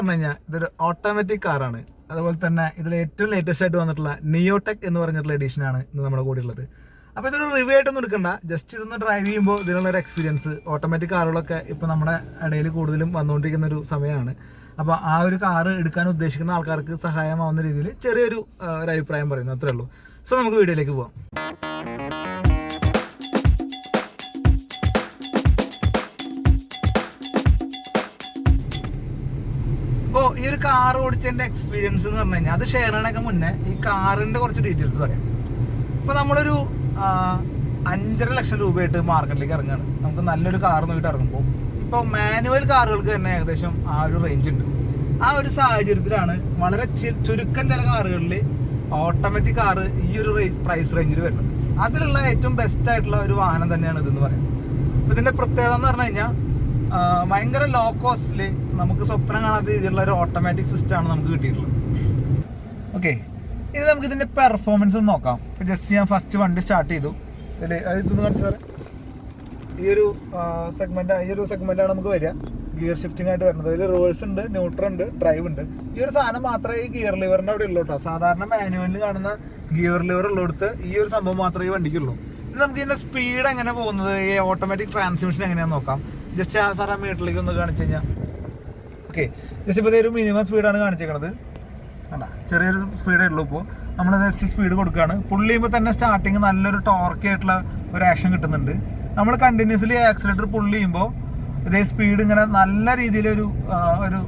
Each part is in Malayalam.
പറഞ്ഞു കഴിഞ്ഞാൽ ഇതൊരു ഓട്ടോമാറ്റിക് കാറാണ് അതുപോലെ തന്നെ ഇതിൽ ഏറ്റവും ലേറ്റസ്റ്റ് ആയിട്ട് വന്നിട്ടുള്ള നിയോടെക് എന്ന് പറഞ്ഞിട്ടുള്ള എഡീഷനാണ് ഇന്ന് നമ്മുടെ കൂടെ ഉള്ളത് അപ്പോൾ ഇതൊരു റിവ്യൂ ആയിട്ടൊന്നും എടുക്കണ്ട. ജസ്റ്റ് ഇതൊന്ന് ഡ്രൈവ് ചെയ്യുമ്പോൾ ഇതിനുള്ളൊരു എക്സ്പീരിയൻസ് ഓട്ടോമാറ്റിക് കാറുകളൊക്കെ ഇപ്പോൾ നമ്മുടെ ഇടയിൽ കൂടുതലും വന്നുകൊണ്ടിരിക്കുന്ന ഒരു സമയമാണ്. അപ്പോൾ ആ ഒരു കാറ് എടുക്കാൻ ഉദ്ദേശിക്കുന്ന ആൾക്കാർക്ക് സഹായമാവുന്ന രീതിയിൽ ചെറിയൊരു ഒരു അഭിപ്രായം പറയുന്നു. അത്രേ ഉള്ളൂ. സോ നമുക്ക് വീഡിയോയിലേക്ക് പോവാം. കാർ ഓടിച്ചതിന്റെ എക്സ്പീരിയൻസ് എന്ന് പറഞ്ഞു കഴിഞ്ഞാൽ അത് ഷെയർ ചെയ്യണൊക്കെ മുന്നേ ഈ കാറിന്റെ കുറച്ച് ഡീറ്റെയിൽസ് പറയാം. ഇപ്പോൾ നമ്മളൊരു അഞ്ചര ലക്ഷം രൂപയായിട്ട് മാർക്കറ്റിലേക്ക് ഇറങ്ങുകയാണ് നമുക്ക് നല്ലൊരു കാർ നോക്കിയിട്ട് ഇറങ്ങുമ്പോൾ ഇപ്പോൾ മാനുവൽ കാറുകൾക്ക് തന്നെ ഏകദേശം ആ ഒരു റേഞ്ച് ഉണ്ട്. ആ ഒരു സാഹചര്യത്തിലാണ് വളരെ ചുരുക്കം ചില കാറുകളിൽ ഓട്ടോമാറ്റിക് കാർ ഈ ഒരു പ്രൈസ് റേഞ്ചിൽ വരുന്നത്. അതിലുള്ള ഏറ്റവും ബെസ്റ്റ് ആയിട്ടുള്ള ഒരു വാഹനം തന്നെയാണ് ഇതെന്ന് പറയുന്നത് ഇതിന്റെ പ്രത്യേകത എന്ന് പറഞ്ഞു കഴിഞ്ഞാൽ ഭയങ്കര ലോ കോസ്റ്റിൽ നമുക്ക് സ്വപ്നം കാണാത്ത രീതിയിലുള്ള ഒരു ഓട്ടോമാറ്റിക് സിസ്റ്റം ആണ് നമുക്ക് കിട്ടിയിട്ടുള്ളത്. ഓക്കെ ഇനി നമുക്ക് ഇതിന്റെ പെർഫോമൻസ് ഒന്ന് നോക്കാം. ജസ്റ്റ് ഞാൻ ഫസ്റ്റ് വണ്ടി സ്റ്റാർട്ട് ചെയ്തു. ഇതിൽ ഈ ഒരു സെഗ്മെന്റ് ഈ ഒരു സെഗ്മെന്റാണ് നമുക്ക് വരിക. ഗിയർ ഷിഫ്റ്റിംഗ് ആയിട്ട് വരുന്നത്. അതിൽ റിവേഴ്സ് ഉണ്ട് ന്യൂട്രൽ ഉണ്ട് ഡ്രൈവ് ഉണ്ട്. ഈ ഒരു സാധനം മാത്രമേ ഈ ഗിയർ ലിവറിന്റെ അവിടെ ഉള്ളൂ കേട്ടോ. സാധാരണ മാനുവലിൽ കാണുന്ന ഗിയർ ലിവർ ഉള്ളിടത്ത് ഈ ഒരു സംഭവം മാത്രമേ ഈ വണ്ടിക്കുള്ളൂ. നമുക്ക് ഇതിന്റെ സ്പീഡ് എങ്ങനെ പോകുന്നത്? ഈ ഓട്ടോമാറ്റിക് ട്രാൻസ്മിഷൻ എങ്ങനെയാന്ന് നോക്കാം. ജസ്റ്റ് ആ ആ മീറ്ററിലേക്ക് ഒന്ന് കാണിച്ചു കഴിഞ്ഞാൽ ഓക്കെ ജസ്റ്റ് ഇപ്പോൾ ഒരു മിനിമം സ്പീഡാണ് കാണിച്ചേക്കണത്. അല്ല ചെറിയൊരു സ്പീഡേ ഉള്ളൂ ഇപ്പോൾ നമ്മൾ ജസ്റ്റ് സ്പീഡ് കൊടുക്കുകയാണ് പുള്ളി ചെയ്യുമ്പോൾ തന്നെ സ്റ്റാർട്ടിങ് നല്ലൊരു ടോർക്ക് ആയിട്ടുള്ള ഒരു ആക്ഷൻ കിട്ടുന്നുണ്ട്. നമ്മൾ കണ്ടിന്യൂസ്ലി ആക്സിലേറ്റർ പുള്ളി ചെയ്യുമ്പോൾ ഇതേ സ്പീഡ് ഇങ്ങനെ നല്ല രീതിയിലൊരു ഒരു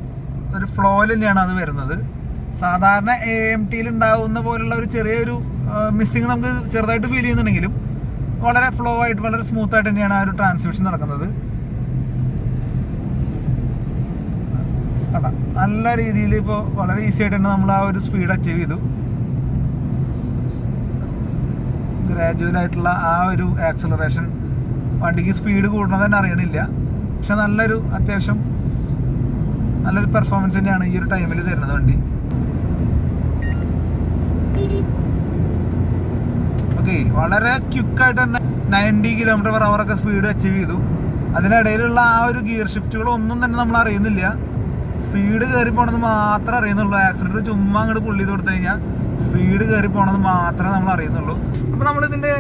ഒരു ഫ്ലോയിൽ തന്നെയാണ് അത് വരുന്നത്. സാധാരണ എ എം ടിയിൽ ഉണ്ടാവുന്ന പോലുള്ള ഒരു ചെറിയൊരു മിസ്സിങ് നമുക്ക് ചെറുതായിട്ട് ഫീൽ ചെയ്യുന്നുണ്ടെങ്കിലും വളരെ ഫ്ലോ ആയിട്ട് വളരെ സ്മൂത്ത് ആയിട്ട് തന്നെയാണ് ആ ഒരു ട്രാൻസ്മിഷൻ നടക്കുന്നത്. നല്ല രീതിയിൽ ഇപ്പോൾ വളരെ ഈസി ആയിട്ട് തന്നെ നമ്മൾ ആ ഒരു സ്പീഡ് അച്ചീവ് ചെയ്തു. ഗ്രാജുവൽ ആയിട്ടുള്ള ആ ഒരു ആക്സലറേഷൻ വണ്ടിക്ക് സ്പീഡ് കൂടണത് തന്നെ അറിയണില്ല. പക്ഷെ നല്ലൊരു അത്യാവശ്യം നല്ലൊരു പെർഫോമൻസ് തന്നെയാണ് ഈ ഒരു ടൈമിൽ തരുന്നത് വണ്ടി. ഓക്കെ വളരെ ക്വിക്കായിട്ട് തന്നെ നയന്റി കിലോമീറ്റർ പെർ അവറൊക്കെ സ്പീഡ് അച്ചീവ് ചെയ്തു. അതിനിടയിലുള്ള ആ ഒരു ഗിയർ ഷിഫ്റ്റുകൾ ഒന്നും തന്നെ നമ്മൾ അറിയുന്നില്ല. സ്പീഡ് കയറി പോണെന്ന് മാത്രമേ അറിയുന്നുള്ളൂ. ആക്സിഡന്റ് ചുമ്മാ അങ്ങോട്ട് പുള്ളി കൊടുത്തു കഴിഞ്ഞാൽ സ്പീഡ് കയറി പോണെന്ന് മാത്രമേ നമ്മൾ അറിയുന്നുള്ളൂ. അപ്പോൾ നമ്മളിതിന്റെ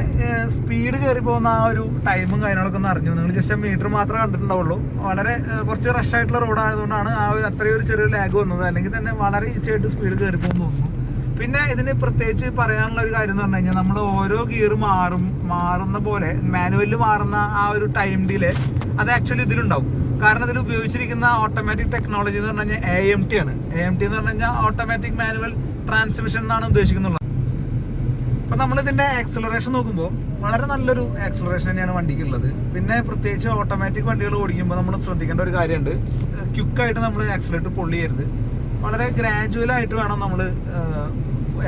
സ്പീഡ് കയറി പോകുന്ന ആ ഒരു ടൈമും കാര്യങ്ങളൊക്കെ ഒന്ന് അറിഞ്ഞു. നിങ്ങൾ ജസ്റ്റ് മീറ്റർ മാത്രമേ കണ്ടിട്ടുണ്ടാവുള്ളൂ. വളരെ കുറച്ച് റഷ് ആയിട്ടുള്ള റോഡായതുകൊണ്ടാണ് ആ അത്രയും ഒരു ചെറിയ ലാഗ് വന്നത്. അല്ലെങ്കിൽ തന്നെ വളരെ ഈസി ആയിട്ട് സ്പീഡ് കയറി പോകുന്നു തോന്നുന്നു. പിന്നെ ഇതിന് പ്രത്യേകിച്ച് പറയാനുള്ള ഒരു കാര്യം എന്ന് പറഞ്ഞു കഴിഞ്ഞാൽ നമ്മൾ ഓരോ ഗിയർ മാറും മാറുന്ന പോലെ മാനുവലിൽ മാറുന്ന ആ ഒരു ടൈം ഡിലേ അത് ആക്ച്വലി ഇതിലുണ്ടാവും. കാരണം ഇതിൽ ഉപയോഗിച്ചിരിക്കുന്ന ഓട്ടോമാറ്റിക് ടെക്നോളജി എന്ന് പറഞ്ഞു കഴിഞ്ഞാൽ എ എം ടി ആണ്. എ എം ടി എന്ന് പറഞ്ഞു കഴിഞ്ഞാൽ ഓട്ടോമാറ്റിക് മാനുവൽ ട്രാൻസ്മിഷൻ എന്നാണ് ഉദ്ദേശിക്കുന്നുള്ളത്. അപ്പൊ നമ്മൾ ഇതിന്റെ ആക്സലറേഷൻ നോക്കുമ്പോൾ വളരെ നല്ലൊരു ആക്സലറേഷൻ തന്നെയാണ് വണ്ടിക്കുള്ളത്. പിന്നെ പ്രത്യേകിച്ച് ഓട്ടോമാറ്റിക് വണ്ടികൾ ഓടിക്കുമ്പോൾ നമ്മൾ ശ്രദ്ധിക്കേണ്ട ഒരു കാര്യമുണ്ട്. ക്വിക്കായിട്ട് നമ്മൾ ആക്സലേറ്റർ പൊള്ളി ചെയ്യരുത് വളരെ ഗ്രാജുവൽ ആയിട്ട് വേണം നമ്മൾ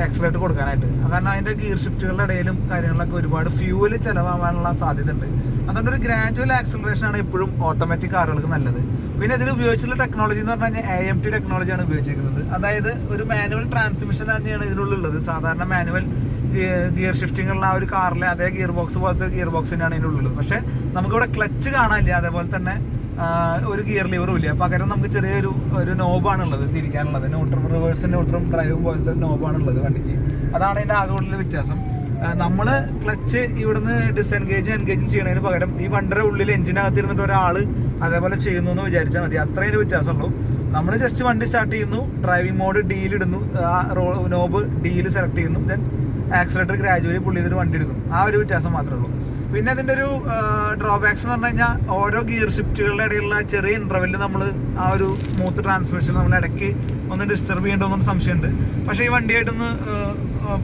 ആക്സിലേറ്റ് കൊടുക്കാനായിട്ട്. കാരണം അതിന്റെ ഗിയർ ഷിഫ്റ്റുകളുടെ ഇടയിലും കാര്യങ്ങളിലൊക്കെ ഒരുപാട് ഫ്യൂവൽ ചിലവാകാനുള്ള സാധ്യത ഉണ്ട് അതുകൊണ്ട് ഒരു ഗ്രാജുവൽ ആക്സലറേഷൻ ആണ് എപ്പോഴും ഓട്ടോമാറ്റിക് കാറുകൾക്ക് നല്ലത്. പിന്നെ ഇതിൽ ഉപയോഗിച്ചുള്ള ടെക്നോളജി എന്ന് പറഞ്ഞു കഴിഞ്ഞാൽ എ എം ടി ടെക്നോളജിയാണ് ഉപയോഗിച്ചിരിക്കുന്നത്. അതായത് ഒരു മാനുവൽ ട്രാൻസ്മിഷൻ തന്നെയാണ് ഇതിനുള്ളിലുള്ളത്. സാധാരണ മാനുവൽ ഗിയർ ഷിഫ്റ്റിംഗ് ഉള്ള ആ ഒരു കാറിലെ അതേ ഗിയർ ബോക്സ് പോലത്തെ ഗിയർ ബോക്സ് തന്നെയാണ് ഉള്ളിൽ പക്ഷേ നമുക്കിവിടെ ക്ലച്ച് കാണാനില്ല. അതേപോലെ തന്നെ ഒരു ഗിയർ ലിവറും ഇല്ല? പകരം നമുക്ക് ചെറിയൊരു ഒരു നോബാണ് ഉള്ളത് തിരിക്കാനുള്ളത്. ന്യൂട്രൽ റിവേഴ്സും ന്യൂട്രൽ ഡ്രൈവും പോലത്തെ നോബാണ് ഉള്ളത് വണ്ടിക്ക്. അതാണ് അതിന്റെ ആകെ ഉള്ളിൽ വ്യത്യാസം. നമ്മൾ ക്ലച്ച് ഇവിടുന്ന് ഡിസെൻഗേജും എൻഗേജും ചെയ്യണതിന് പകരം ഈ വണ്ടിയുടെ ഉള്ളിൽ എഞ്ചിനകത്ത് ഇരുന്നിട്ട് ഒരാൾ അതേപോലെ ചെയ്യുന്നു എന്ന് വിചാരിച്ചാൽ മതി അത്രയും വ്യത്യാസമുള്ളൂ. നമ്മൾ ജസ്റ്റ് വണ്ടി സ്റ്റാർട്ട് ചെയ്യുന്നു ഡ്രൈവിംഗ് മോഡ് ഡീലിടുന്നു ഇടുന്നു നോബ് ഡീൽ സെലക്ട് ചെയ്യുന്നു ദെൻ ആക്സിലേറ്റർ ഗ്രാജുവലി പുള്ളി ഇതിന് വണ്ടി എടുക്കും ആ ഒരു വ്യത്യാസം മാത്രമേ ഉള്ളൂ. പിന്നെ അതിന്റെ ഒരു ഡ്രോബാക്സ് എന്ന് പറഞ്ഞു കഴിഞ്ഞാൽ ഓരോ ഗിയർ ഷിഫ്റ്റുകളുടെ ഇടയിലുള്ള ചെറിയ ഇന്റർവെല്ലിൽ നമ്മൾ ആ ഒരു സ്മൂത്ത് ട്രാൻസ്മിഷൻ നമ്മൾ ഇടയ്ക്ക് ഒന്ന് ഡിസ്റ്റർബ് ചെയ്യേണ്ടതെന്നൊരു സംശയമുണ്ട്. പക്ഷേ ഈ വണ്ടിയായിട്ടൊന്ന്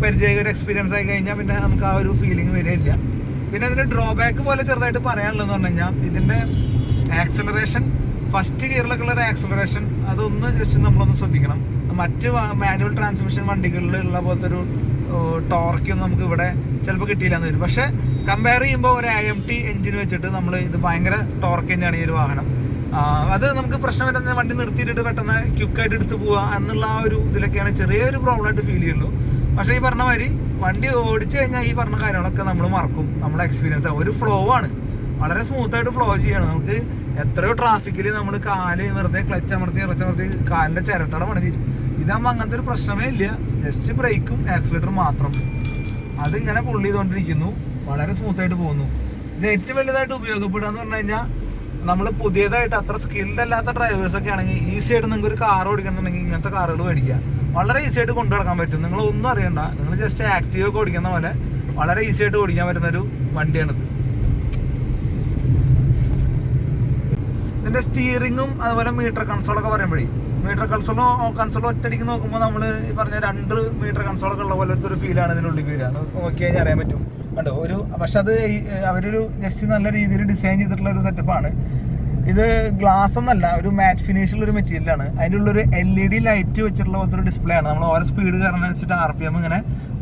പരിചയകര എക്സ്പീരിയൻസ് ആയി കഴിഞ്ഞാൽ പിന്നെ നമുക്ക് ആ ഒരു ഫീലിംഗ് വരികയില്ല. പിന്നെ അതിന്റെ ഡ്രോബാക്ക് പോലെ ചെറുതായിട്ട് പറയാനുള്ളതെന്ന് പറഞ്ഞു കഴിഞ്ഞാൽ ഇതിന്റെ ആക്സലറേഷൻ ഫസ്റ്റ് ഗിയറിലൊക്കെ ഉള്ള ഒരു ആക്സലറേഷൻ അതൊന്ന് ജസ്റ്റ് നമ്മളൊന്ന് ശ്രദ്ധിക്കണം. മറ്റ് മാനുവൽ ട്രാൻസ്മിഷൻ വണ്ടികളിൽ ഉള്ള പോലത്തെ ഒരു ടോർക്കൊന്നും നമുക്ക് ഇവിടെ ചിലപ്പോൾ കിട്ടിയില്ല എന്ന് വരും. പക്ഷേ കമ്പയർ ചെയ്യുമ്പോൾ ഒരു ഐ എം ടി എഞ്ചിൻ വെച്ചിട്ട് നമ്മൾ ഇത് ഭയങ്കര ടോർക്ക് തന്നെയാണ് ഈ ഒരു വാഹനം. അത് നമുക്ക് പ്രശ്നം വരുന്ന വണ്ടി നിർത്തിയിട്ട് പെട്ടെന്ന് ക്യുക്കായിട്ട് എടുത്ത് പോവുക എന്നുള്ള ആ ഒരു ഇതിലൊക്കെയാണ് ചെറിയൊരു പ്രോബ്ലം ആയിട്ട് ഫീൽ ചെയ്യുള്ളൂ. പക്ഷേ ഈ പറഞ്ഞ മാതിരി വണ്ടി ഓടിച്ചു കഴിഞ്ഞാൽ ഈ പറഞ്ഞ കാര്യങ്ങളൊക്കെ നമ്മൾ മറക്കും. നമ്മുടെ എക്സ്പീരിയൻസ് ഒരു ഫ്ലോ ആണ്. വളരെ സ്മൂത്ത് ആയിട്ട് ഫ്ലോ ചെയ്യണം. നമുക്ക് എത്രയോ ട്രാഫിക്കിൽ നമ്മൾ കാൽ വെറുതെ ക്ലച്ച് അമർത്തി ഇറച്ചി അമർത്തി കാലിന്റെ ചിരട്ടട പണി തീരും ഇതാകുമ്പോൾ അങ്ങനത്തെ ഒരു പ്രശ്നമേ ഇല്ല. ജസ്റ്റ് ബ്രേക്കും ആക്സിലേറ്ററും മാത്രം. അത് ഇങ്ങനെ പുള്ളി ചെയ്തുകൊണ്ടിരിക്കുന്നു വളരെ സ്മൂത്ത് ആയിട്ട് പോകുന്നു. ഇത് ഏറ്റവും വലുതായിട്ട് ഉപയോഗപ്പെടുക എന്ന് പറഞ്ഞു കഴിഞ്ഞാൽ നമ്മൾ പുതിയതായിട്ട് അത്ര സ്കിൽഡ് അല്ലാത്ത ഡ്രൈവേഴ്സ് ഒക്കെ ആണെങ്കിൽ ഈസി ആയിട്ട് നിങ്ങൾക്ക് ഒരു കാർ ഓടിക്കണമെന്നുണ്ടെങ്കിൽ ഇങ്ങനത്തെ കാറുകൾ മേടിക്കുക. വളരെ ഈസി ആയിട്ട് കൊണ്ടു നടക്കാൻ പറ്റും. നിങ്ങൾ ഒന്നും അറിയണ്ട. നിങ്ങൾ ജസ്റ്റ് ആക്റ്റീവ് ഒക്കെ ഓടിക്കുന്ന പോലെ വളരെ ഈസി ആയിട്ട് ഓടിക്കാൻ പറ്റുന്ന ഒരു വണ്ടിയാണിത്. ഇതിന്റെ സ്റ്റിയറിങ്ങും അതുപോലെ മീറ്റർ കൺസോളൊക്കെ പറയുമ്പോഴേ മീറ്റർ കൺസോളോ കൺസോളോ ഒറ്റടിക്ക് നോക്കുമ്പോൾ നമ്മൾ ഈ പറഞ്ഞ രണ്ട് മീറ്റർ കൺസോളൊക്കെ ഉള്ള പോലത്തെ ഒരു ഫീലാണ് ഇതിനുള്ളിൽ വരിക. നോക്കി കഴിഞ്ഞാൽ അറിയാൻ പറ്റും. കണ്ടോ? ഒരു പക്ഷെ അത് അവരൊരു ജസ്റ്റ് നല്ല രീതിയിൽ ഡിസൈൻ ചെയ്തിട്ടുള്ള ഒരു സെറ്റപ്പാണ് ഇത് ഗ്ലാസ് ഒന്നല്ല ഒരു മാറ്റ് ഫിനിഷുള്ള ഒരു മെറ്റീരിയലാണ് അതിന്റെ ഉള്ളൊരു എൽ ഇ ഡി ലൈറ്റ് വെച്ചിട്ടുള്ള പോലത്തെ ഒരു ഡിസ്പ്ലേ ആണ്. നമ്മൾ ഓരോ സ്പീഡ് കയറുന്നതനുസരിച്ചിട്ട് ആർ പി എം ഇങ്ങനെ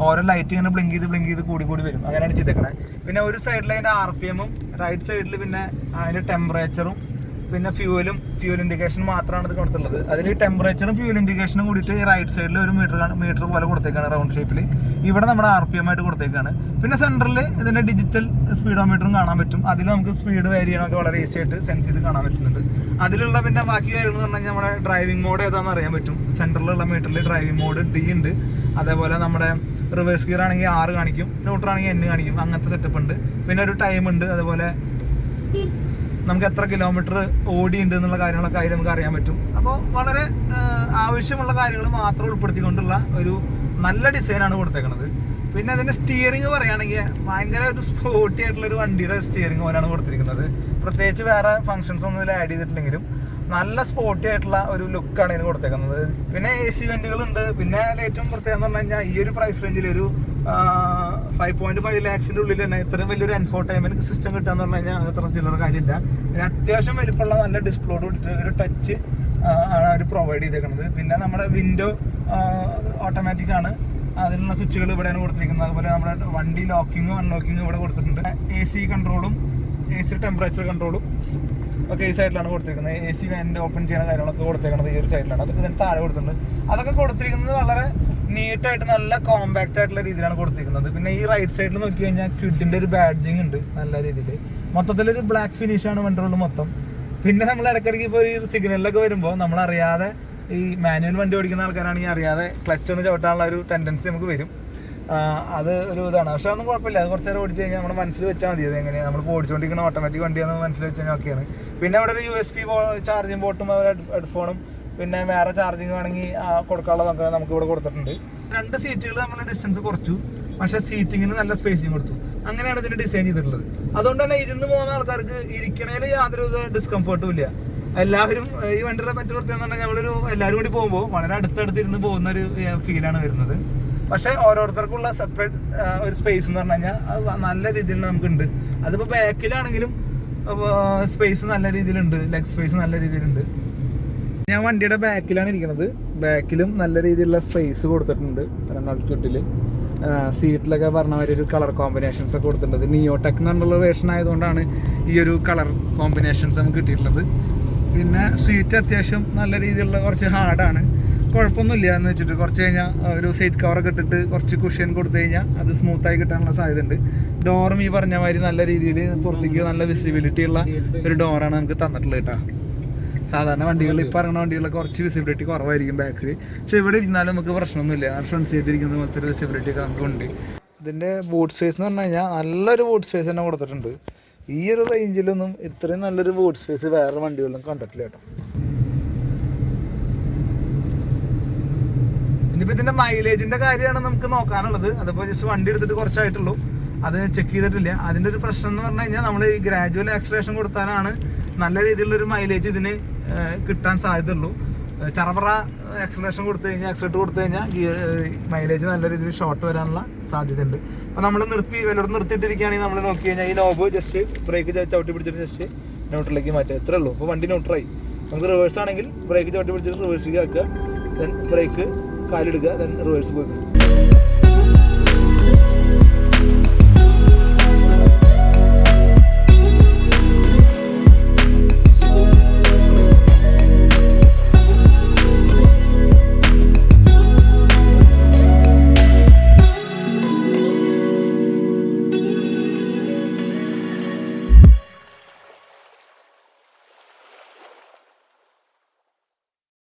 ഓരോ ലൈറ്റ് ഇങ്ങനെ ബ്ലിങ്ക് ചെയ്ത് ബ്ലിങ്ക് ചെയ്ത് കൂടി കൂടി വരും. അങ്ങനെയാണ് ചെയ്തേക്കണേ. പിന്നെ ഒരു സൈഡിൽ അതിന്റെ ആർ പി എമ്മും റൈറ്റ് സൈഡിൽ പിന്നെ അതിന്റെ ടെമ്പറേച്ചറും പിന്നെ ഫ്യൂവലും ഫ്യൂൽ ഇൻഡിക്കേഷൻ മാത്രമാണ് ഇത് കൊടുത്തുള്ളത് അതിൽ ടെമ്പറേച്ചറും ഫ്യൂൽ ഇൻഡിക്കേഷനും കൂടിയിട്ട് റൈറ്റ് സൈഡിൽ ഒരു മീറ്റർ മീറ്റർ പോലെ കൊടുത്തേക്കാണ് റൗണ്ട് ഷേപ്പിൽ ഇവിടെ നമ്മുടെ ആർ പി എം ആയിട്ട് കൊടുത്തേക്കാണ്. പിന്നെ സെന്ററിൽ ഇതിന്റെ ഡിജിറ്റൽ സ്പീഡോമീറ്ററും കാണാൻ പറ്റും. അതിൽ നമുക്ക് സ്പീഡ് വേരി ചെയ്യാനൊക്കെ വളരെ ഈസി ആയിട്ട് സെൻസ് ചെയ്ത് കാണാൻ പറ്റുന്നുണ്ട്. അതിലുള്ള പിന്നെ ബാക്കി കാര്യങ്ങൾ എന്ന് പറഞ്ഞാൽ നമ്മുടെ ഡ്രൈവിംഗ് മോഡ് ഏതാണെന്ന് അറിയാൻ പറ്റും. സെന്ററിലുള്ള മീറ്ററിൽ ഡ്രൈവിംഗ് മോഡ് ഡി ഉണ്ട്. അതേപോലെ നമ്മുടെ റിവേഴ്സ് ഗിയർ ആണെങ്കിൽ ആറ് കാണിക്കും. ന്യൂട്രാണെങ്കിൽ എൻ കാണിക്കും. അങ്ങനത്തെ സെറ്റപ്പ് ഉണ്ട്. പിന്നെ ഒരു ടൈം ഉണ്ട്. അതുപോലെ നമുക്ക് എത്ര കിലോമീറ്റർ ഓടിയുണ്ട് എന്നുള്ള കാര്യങ്ങളൊക്കെ അതിൽ നമുക്ക് അറിയാൻ പറ്റും. അപ്പോൾ വളരെ ആവശ്യമുള്ള കാര്യങ്ങൾ മാത്രം ഉൾപ്പെടുത്തിക്കൊണ്ടുള്ള ഒരു നല്ല ഡിസൈനാണ് കൊടുത്തേക്കുന്നത് പിന്നെ അതിന്റെ സ്റ്റിയറിംഗ് പറയുകയാണെങ്കിൽ ഭയങ്കര ഒരു സ്പോർട്ടി ആയിട്ടുള്ള ഒരു വണ്ടിയുടെ സ്റ്റിയറിംഗ് പോലെയാണ് കൊടുത്തിരിക്കുന്നത്. പ്രത്യേകിച്ച് വേറെ ഫങ്ഷൻസ് ഒന്നും ഇതിൽ ആഡ് ചെയ്തിട്ടില്ലെങ്കിലും. നല്ല സ്പോർട്ടി ആയിട്ടുള്ള ഒരു ലുക്കാണ് ഇതിന് കൊടുത്തേക്കുന്നത്. പിന്നെ എ സി വെന്റുകൾ ഉണ്ട് പിന്നെ ഏറ്റവും പ്രത്യേകത എന്ന് പറഞ്ഞു കഴിഞ്ഞാൽ ഈ ഒരു പ്രൈസ് റേഞ്ചിൽ ഒരു ഫൈവ് പോയിന്റ് ഫൈവ് ലാക്സിന്റെ ഉള്ളിൽ തന്നെ ഇത്രയും വലിയൊരു എൻഫോർടൈൻമെന്റ് സിസ്റ്റം കിട്ടുക എന്ന് പറഞ്ഞു കഴിഞ്ഞാൽ അത് അത്ര ചില്ലറ കാര്യമില്ല. പിന്നെ അത്യാവശ്യം വലിപ്പമുള്ള നല്ല ഡിസ്പ്ലോട് കൊടുത്തിട്ട് ഒരു ടച്ച് ആണ് അവർ പ്രൊവൈഡ് ചെയ്തേക്കുന്നത്. പിന്നെ നമ്മുടെ വിൻഡോ ഓട്ടോമാറ്റിക് ആണ്. അതിനുള്ള സ്വിച്ചുകൾ ഇവിടെയാണ് കൊടുത്തിരിക്കുന്നത്. അതുപോലെ നമ്മുടെ വണ്ടി ലോക്കിങ്ങും അൺലോക്കിങ്ങും ഇവിടെ കൊടുത്തിട്ടുണ്ട്. എ സി കൺട്രോളും എ സി ടെമ്പറേച്ചർ കൺട്രോളും ഒക്കെ ഈ സൈഡിലാണ് കൊടുത്തിരിക്കുന്നത്. എ സി വാനിന്റെ ഓപ്പൺ ചെയ്യുന്ന കാര്യങ്ങളൊക്കെ കൊടുത്തേക്കുന്നത് ഈ ഒരു സൈഡിലാണ് അതൊക്കെ ഇതിന് താഴെ കൊടുത്തിട്ടുണ്ട്. അതൊക്കെ കൊടുത്തിരിക്കുന്നത് വളരെ നീറ്റായിട്ട് നല്ല കോമ്പാക്റ്റ് ആയിട്ടുള്ള രീതിയിലാണ് കൊടുത്തിരിക്കുന്നത്. പിന്നെ ഈ റൈറ്റ് സൈഡിൽ നോക്കി കഴിഞ്ഞാൽ കിഡിന്റെ ഒരു ബാഡ്ജിങ് ഉണ്ട് നല്ല രീതിയിൽ മൊത്തത്തിലൊരു ബ്ലാക്ക് ഫിനിഷ് ആണ് വണ്ടികളിൽ മൊത്തം. പിന്നെ നമ്മൾ ഇടയ്ക്കിടയ്ക്ക് ഇപ്പോൾ ഈ സിഗ്നലിലൊക്കെ വരുമ്പോൾ നമ്മൾ അറിയാതെ ഈ മാനുവൽ വണ്ടി ഓടിക്കുന്ന ആൾക്കാരാണെങ്കിൽ അറിയാതെ ക്ലച്ച് ഒന്ന് ചവിട്ടാനുള്ള ഒരു ടെൻഡൻസി നമുക്ക് വരും. അത് ഒരു ഇതാണ്. പക്ഷെ അതൊന്നും കുഴപ്പമില്ല. അത് കുറച്ച് നേരം ഓടിച്ചു കഴിഞ്ഞാൽ നമ്മുടെ മനസ്സിൽ വെച്ചാൽ മതി. അത് എങ്ങനെയാണ് നമ്മൾ ഓടിച്ചുകൊണ്ടിരിക്കുന്ന ഓട്ടോമാറ്റിക് വണ്ടിയാണെന്ന് മനസ്സിൽ വെച്ച് കഴിഞ്ഞാൽ ഓക്കെയാണ്. പിന്നെ അവിടെ ഒരു യു എസ് പി ചാർജിങ് അവർ ഹെഡ്ഫോണും പിന്നെ വേറെ ചാർജിങ് വേണമെങ്കിൽ കൊടുക്കാനുള്ളതൊക്കെ നമുക്ക് ഇവിടെ കൊടുത്തിട്ടുണ്ട്. രണ്ട് സീറ്റുകൾ നമ്മൾ ഡിസ്റ്റൻസ് കുറച്ചു. പക്ഷേ സീറ്റിങ്ങിന് നല്ല സ്പേസിങ് കൊടുത്തു. അങ്ങനെയാണ് ഇതിന് ഡിസൈൻ ചെയ്തിട്ടുള്ളത്. അതുകൊണ്ട് തന്നെ ഇരുന്ന് പോകുന്ന ആൾക്കാർക്ക് ഇരിക്കണേൽ യാതൊരു ഡിസ്കംഫർട്ടും ഇല്ല. എല്ലാവരും ഈ വണ്ടിയുടെ പറ്റി പ്രത്യേകം പറഞ്ഞാൽ ഞങ്ങളൊരു എല്ലാവരും കൂടി പോകുമ്പോൾ വളരെ അടുത്തടുത്തിരുന്ന് പോകുന്ന ഒരു ഫീലാണ് വരുന്നത്. പക്ഷെ ഓരോരുത്തർക്കുള്ള സെപ്പറേറ്റ് ഒരു സ്പേസ് എന്ന് പറഞ്ഞു കഴിഞ്ഞാൽ നല്ല രീതിയിൽ നമുക്കുണ്ട്. അതിപ്പോൾ ബാക്കിലാണെങ്കിലും സ്പേസ് നല്ല രീതിയിലുണ്ട്. ലെഗ് സ്പേസ് നല്ല രീതിയിലുണ്ട്. ഞാൻ വണ്ടിയുടെ ബാക്കിലാണ് ഇരിക്കുന്നത് ബാക്കിലും നല്ല രീതിയിലുള്ള സ്പേസ് കൊടുത്തിട്ടുണ്ട്. റെനോൾക്കിട്ടിൽ സീറ്റിലൊക്കെ പറഞ്ഞ ഒരു കളർ കോമ്പിനേഷൻസ് ഒക്കെ കൊടുത്തിട്ടുണ്ട്. നിയോടെക് എന്നുള്ള വേർഷൻ ആയതുകൊണ്ടാണ് ഈ ഒരു കളർ കോമ്പിനേഷൻസ് നമുക്ക് കിട്ടിയിട്ടുള്ളത്. പിന്നെ സീറ്റ് അത്യാവശ്യം നല്ല രീതിയിലുള്ള കുറച്ച് ഹാർഡാണ് കുഴപ്പമൊന്നുമില്ല എന്ന് വെച്ചിട്ട് കുറച്ച് കഴിഞ്ഞാൽ ഒരു സീറ്റ് കവറൊക്കെ ഇട്ടിട്ട് കുറച്ച് കുഷ്യൻ കൊടുത്തു കഴിഞ്ഞാൽ അത് സ്മൂത്തായി കിട്ടാനുള്ള സാധ്യത ഉണ്ട് ഡോറും ഈ പറഞ്ഞ മാതിരി നല്ല രീതിയിൽ പുറത്തേക്ക് നല്ല വിസിബിലിറ്റി ഉള്ള ഒരു ഡോറാണ് നമുക്ക് തന്നിട്ടുള്ളത് കേട്ടോ. സാധാരണ വണ്ടികൾ ഇപ്പം ഇറങ്ങുന്ന വണ്ടികളിൽ കുറച്ച് വിസിബിലിറ്റി കുറവായിരിക്കും ബാക്കിൽ പക്ഷെ ഇവിടെ ഇരുന്നാലും നമുക്ക് പ്രശ്നമൊന്നുമില്ല. ഫ്രണ്ട് സീറ്റ് ഇരിക്കുന്ന പോലത്തെ ഒരു വിസിബിലിറ്റി ഒക്കെ നമുക്ക് ഉണ്ട്. ഇതിന്റെ ബൂട്ട് സ്പേസ് എന്ന് പറഞ്ഞു കഴിഞ്ഞാൽ നല്ലൊരു ബൂട്ട് സ്പേസ് തന്നെ കൊടുത്തിട്ടുണ്ട്. ഈ ഒരു റേഞ്ചിലൊന്നും ഇത്രയും നല്ലൊരു ബൂട്ട് സ്പേസ് വേറെ വണ്ടികളിലും കണ്ടിട്ടില്ല കേട്ടോ. ഇനിയിപ്പോൾ ഇതിന്റെ മൈലേജിന്റെ കാര്യമാണ് നമുക്ക് നോക്കാനുള്ളത്. അതിപ്പോൾ ജസ്റ്റ് വണ്ടി എടുത്തിട്ട് കുറച്ചായിട്ടുള്ളൂ. അത് ചെക്ക് ചെയ്തിട്ടില്ല. അതിന്റെ ഒരു പ്രശ്നം എന്ന് പറഞ്ഞു കഴിഞ്ഞാൽ നമ്മൾ ഈ ഗ്രാജുവൽ ആക്സലേഷൻ കൊടുത്താലാണ് നല്ല രീതിയിലുള്ള ഒരു മൈലേജ് ഇതിന് കിട്ടാൻ സാധ്യതയുള്ളൂ. ചറപറ ആക്സലേഷൻ കൊടുത്തു കഴിഞ്ഞാൽ ആക്സലേറ്റ് കൊടുത്തു കഴിഞ്ഞാൽ മൈലേജ് നല്ല രീതിയിൽ ഷോർട്ട് വരാനുള്ള സാധ്യതയുണ്ട്. അപ്പോൾ നമ്മൾ നിർത്തി വല്ലതും നിർത്തിയിട്ടിരിക്കുകയാണെങ്കിൽ നമ്മൾ നോക്കി കഴിഞ്ഞാൽ ഈ നോബ് ജസ്റ്റ് ബ്രേക്ക് ചവിട്ടി പിടിച്ചിട്ട് ജസ്റ്റ് ന്യൂട്രലിലേക്ക് മാറ്റുക. എത്രേ ഉള്ളൂ. അപ്പോൾ വണ്ടി ന്യൂട്രായി നമുക്ക് റിവേഴ്സ് ആണെങ്കിൽ ബ്രേക്ക് ചവിട്ടി പിടിച്ചിട്ട് റിവേഴ്സിലേക്ക് ആക്കുക. ദെൻ ബ്രേക്ക് കാലിടുക ദെൻ റിവേഴ്സ് പോയി.